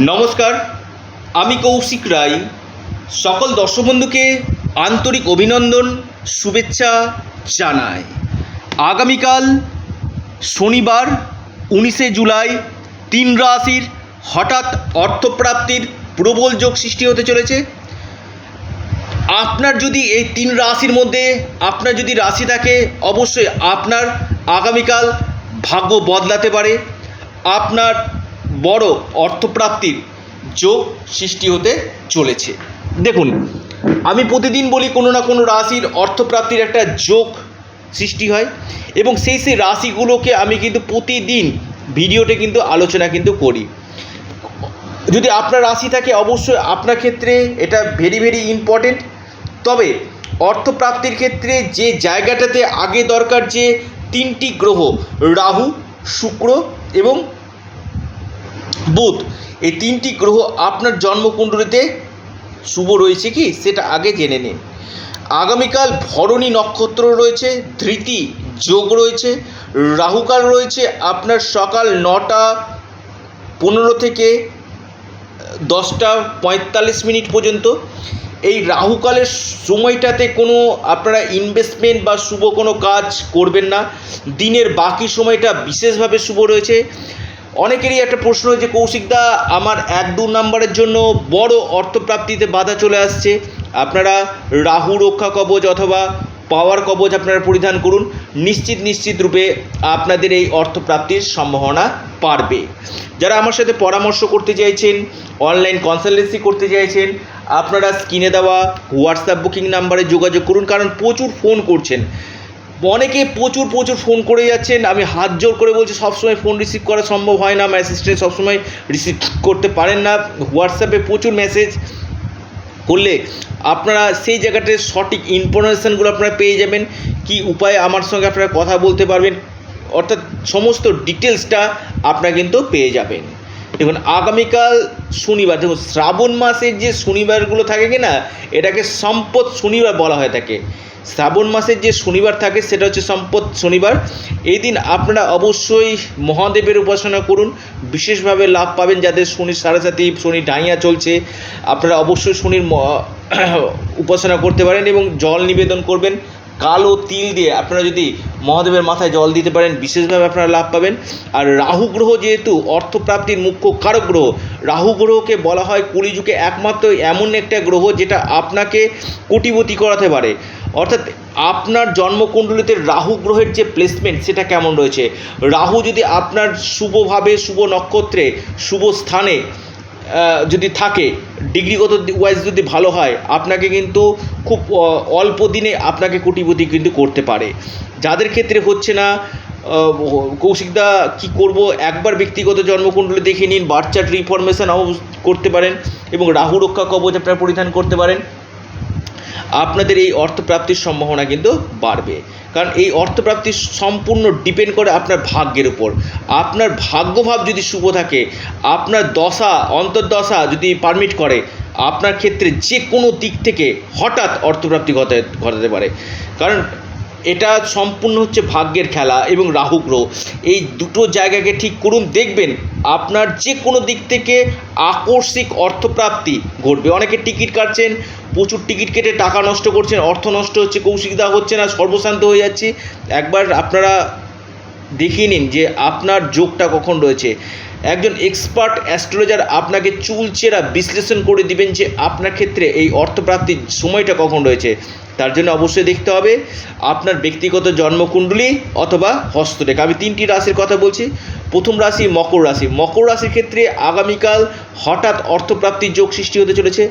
নমস্কার, আমি কৌশিক রায়। সকল দর্শক বন্ধুকে আন্তরিক অভিনন্দন, শুভেচ্ছা জানাই। আগামীকাল শনিবার, উনিশে জুলাই, তিন রাশির হঠাৎ অর্থপ্রাপ্তির প্রবল যোগ সৃষ্টি হতে চলেছে। আপনার যদি এই তিন রাশির মধ্যে আপনার যদি রাশি থাকে, অবশ্যই আপনার আগামীকাল ভাগ্য বদলাতে পারে। আপনার বড় অর্থপ্রাপ্তির যোগ সৃষ্টি হতে চলেছে। দেখুন, আমি প্রতিদিন বলি কোনো না কোনো রাশির অর্থপ্রাপ্তির একটা যোগ সৃষ্টি হয় এবং সেই সেই রাশিগুলোকে আমি কিন্তু প্রতিদিন ভিডিওতে কিন্তু আলোচনা কিন্তু করি। যদি আপনার রাশি থাকে, অবশ্যই আপনার ক্ষেত্রে এটা ভেরি ভেরি ইম্পর্টেন্ট তবে অর্থপ্রাপ্তির ক্ষেত্রে যে জায়গাটাতে আগে দরকার যে তিনটি গ্রহ, রাহু, শুক্র এবং বুধ, এই তিনটি গ্রহ আপনার জন্মকুণ্ডলিতে শুভ রয়েছে কি? সেটা আগে জেনে নিন। আগামীকাল ভরণী নক্ষত্র রয়েছে, ধৃতি যোগ রয়েছে, রাহুকাল রয়েছে, আপনার সকাল নটা পনেরো থেকে দশটা পঁয়তাল্লিশ মিনিট পর্যন্ত। এই রাহুকালের সময়টাতে কোনো আপনারা ইনভেস্টমেন্ট বা শুভ কোনো কাজ করবেন না। দিনের বাকি সময়টা বিশেষভাবে শুভ রয়েছে। অনেকেরই একটা প্রশ্ন যে কৌশিকদা আমার এক দু নম্বরের জন্য বড় অর্থপ্রাপ্তিতে বাধা চলে আসছে। আপনারা রাহু রক্ষা কবচ অথবা পাওয়ার কবচ আপনারা পরিধান করুন। নিশ্চিত নিশ্চিত রূপে আপনাদের এই অর্থপ্রাপ্তির সম্ভাবনা পারবে যারা আমার সাথে পরামর্শ করতে চাইছেন, অনলাইন কনসালটেন্সি করতে চাইছেন, আপনারা স্ক্রিনে দেওয়া হোয়াটসঅ্যাপ বুকিং নাম্বারে যোগাযোগ করুন, কারণ প্রচুর ফোন করছেন। অনেকে প্রচুর প্রচুর ফোন করে যাচ্ছেন। আমি হাত জোর করে বলছি, সবসময় ফোন রিসিভ করা সম্ভব হয় না। মেসেজটা সবসময় রিসিভ করতে পারেন না। হোয়াটসঅ্যাপে প্রচুর মেসেজ করলে আপনারা সেই জায়গাতে সঠিক ইনফরমেশানগুলো আপনারা পেয়ে যাবেন। কি উপায়ে আমার সঙ্গে আপনারা কথা বলতে পারবেন? অর্থাৎ সমস্ত ডিটেলসটা আপনারা কিন্তু পেয়ে যাবেন। দেখুন, আগামীকাল শনিবার, দেখুন, শ্রাবণ মাসের যে শনিবারগুলো থাকে কি না, এটাকে সম্পদ শনিবার বলা হয়ে থাকে। শ্রাবণ মাসের যে শনিবার থাকে, সেটা হচ্ছে সম্পদ শনিবার। এই দিন আপনারা অবশ্যই মহাদেবের উপাসনা করুন। বিশেষভাবে লাভ পাবেন যাদের শনির সাড়ে সারাসাতি শনি ডাইয়া চলছে। আপনারা অবশ্যই শনির উপাসনা করতে পারেন এবং জল নিবেদন করবেন। কালো তিল দিয়ে আপনারা যদি মহাদেবের মাথায় জল দিতে পারেন, বিশেষভাবে আপনারা লাভ পাবেন। আর রাহু গ্রহ যেহেতু অর্থপ্রাপ্তির মুখ্য কারক গ্রহ, রাহু গ্রহকে বলা হয় কলিযুগে একমাত্র এমন একটা গ্রহ যেটা আপনাকে কোটিপতি করাতে পারে। অর্থাৎ আপনার জন্মকুণ্ডলিতে রাহু গ্রহের যে প্লেসমেন্ট সেটা কেমন রয়েছে? রাহু যদি আপনার শুভভাবে শুভ নক্ষত্রে, শুভ স্থানে যদি থাকে, ডিগ্রিগত ওয়াইজ যদি ভালো হয়, আপনাকে কিন্তু খুব অল্প দিনে আপনাকে কোটিপতি কিন্তু করতে পারে। যাদের ক্ষেত্রে হচ্ছে না কৌশিকদা কি করব, একবার ব্যক্তিগত জন্মকুণ্ডলী দেখে নিন বার্থ চার্ট রিফরমেশন করতে পারেন এবং রাহু রক্ষা কবচ আপনারা পরিধান করতে পারেন। আপনাদের এই অর্থপ্রাপ্তির সম্ভাবনা কিন্তু বাড়বে। কারণ এই অর্থপ্রাপ্তি সম্পূর্ণ ডিপেন্ড করে আপনার ভাগ্যের উপর। আপনার ভাগ্যভাব যদি শুভ থাকে, আপনার দশা, অন্তর্দশা যদি পারমিট করে, আপনার ক্ষেত্রে যে কোনো দিক থেকে হঠাৎ অর্থপ্রাপ্তি ঘটে, ঘটাতে পারে। কারণ এটা সম্পূর্ণ হচ্ছে ভাগ্যের খেলা এবং রাহু গ্রহ। এই দুটো জায়গাকে ঠিক করুন, দেখবেন আপনার যে কোনো দিক থেকে আকস্মিক অর্থপ্রাপ্তি ঘটবে। অনেকে টিকিট কাটছেন প্রচুর টিকিট কেটে টাকা নষ্ট করছেন, অর্থ নষ্ট হচ্ছে কৌশিকদা হচ্ছে না সর্বশান্ত হয়ে যাচ্ছি। একবার আপনারা দেখিয়ে নিন যে আপনার যোগটা কখন রয়েছে। একজন এক্সপার্ট অ্যাস্ট্রোলজার আপনাকে চুলচেরা বিশ্লেষণ করে দিবেন যে আপনার ক্ষেত্রে এই অর্থপ্রাপ্তির সময়টা কখন রয়েছে। তার জন্য অবশ্যই দেখতে হবে আপনার ব্যক্তিগত জন্মকুণ্ডলী অথবা হস্তরেখা। আমি তিনটি রাশির কথা বলছি। প্রথম রাশি মকর রাশি। মকর রাশির ক্ষেত্রে আগামীকাল হঠাৎ অর্থপ্রাপ্তির যোগ সৃষ্টি হতে চলেছে।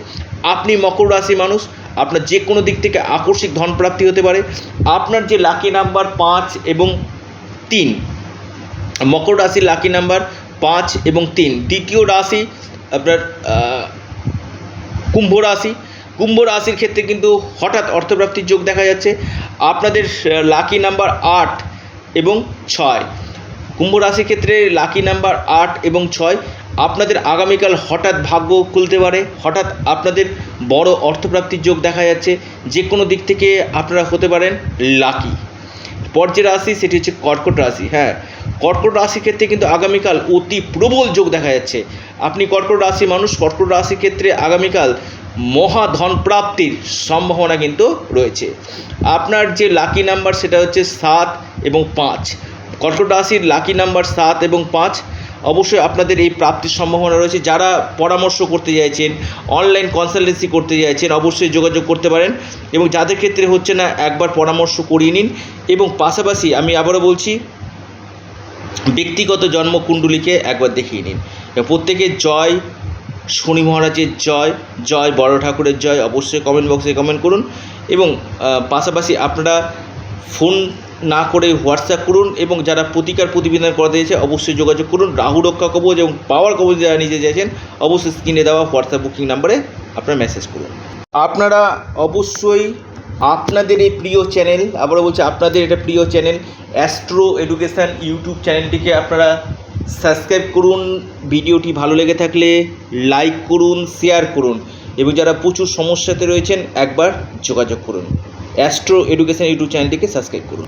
আপনি মকর রাশি মানুষ। আপনার যে কোনো দিক থেকে আকস্মিক ধনপ্রাপ্তি হতে পারে। আপনার যে লাকি নাম্বার পাঁচ এবং তিন, মকর রাশির লাকি নাম্বার পাঁচ এবং তিন। দ্বিতীয় রাশি আপনার কুম্ভ রাশি। কুম্ভ রাশির ক্ষেত্রে কিন্তু হঠাৎ অর্থপ্রাপ্তির যোগ দেখা যাচ্ছে। আপনাদের লাকি নাম্বার আট এবং ছয়। কুম্ভ রাশির ক্ষেত্রে লাকি নাম্বার আট এবং ছয় আপনাদের আগামীকাল হঠাৎ ভাগ্য খুলতে পারে। হঠাৎ আপনাদের বড় অর্থপ্রাপ্তির যোগ দেখা যাচ্ছে। যে কোনো দিক থেকে আপনারা হতে পারেন লাকি পর যে রাশি, সেটি হচ্ছে কর্কট রাশি। হ্যাঁ কর্কট রাশির ক্ষেত্রে কিন্তু আগামীকাল অতি প্রবল যোগ দেখা যাচ্ছে। আপনি কর্কট রাশি মানুষ, কর্কট রাশির ক্ষেত্রে আগামীকাল মহাধন প্রাপ্তির সম্ভাবনা কিন্তু রয়েছে। আপনার যে লাকি নাম্বার সেটা হচ্ছে সাত এবং পাঁচ। কর্কট রাশির লাকি নাম্বার সাত এবং পাঁচ, অবশ্যই আপনাদের এই প্রাপ্তির সম্ভাবনা রয়েছে। যারা পরামর্শ করতে চাইছেন অনলাইন কনসালটেন্সি করতে চাইছেন, অবশ্যই যোগাযোগ করতে পারেন এবং যাদের ক্ষেত্রে হচ্ছে না, একবার পরামর্শ করিয়ে নিন এবং পাশাপাশি আমি আবারও বলছি, ব্যক্তিগত জন্মকুণ্ডলীকে একবার দেখিয়ে নিন। প্রত্যেকের জয় শনি মহারাজের জয় জয় বড় ঠাকুরের জয় অবশ্যই কমেন্ট বক্সে কমেন্ট করুন এবং পাশাপাশি আপনারা ফোন না করে হোয়াটসঅ্যাপ করুন এবং যারা প্রতিকার প্রতিবেদন করাতে চাইছে অবশ্যই যোগাযোগ করুন। রাহু রক্ষা কবচ এবং পাওয়ার কবচ যারা নিতে চাইছেন অবশ্যই স্ক্রিনে দেওয়া হোয়াটসঅ্যাপ বুকিং নাম্বারে আপনারা মেসেজ করুন। আপনারা অবশ্যই আপনাদের এই প্রিয় চ্যানেল আবারও বলছি আপনাদের এটা প্রিয় চ্যানেল অ্যাস্ট্রো এডুকেশান ইউটিউব চ্যানেলটিকে আপনারা সাবস্ক্রাইব করুন, ভিডিওটি ভালো লেগে থাকলে লাইক করুন, শেয়ার করুন এবং যারা প্রচুর সমস্যাতে রয়েছেন একবার যোগাযোগ করুন। অ্যাস্ট্রো এডুকেশান ইউটিউব চ্যানেলটিকে সাবস্ক্রাইব করুন।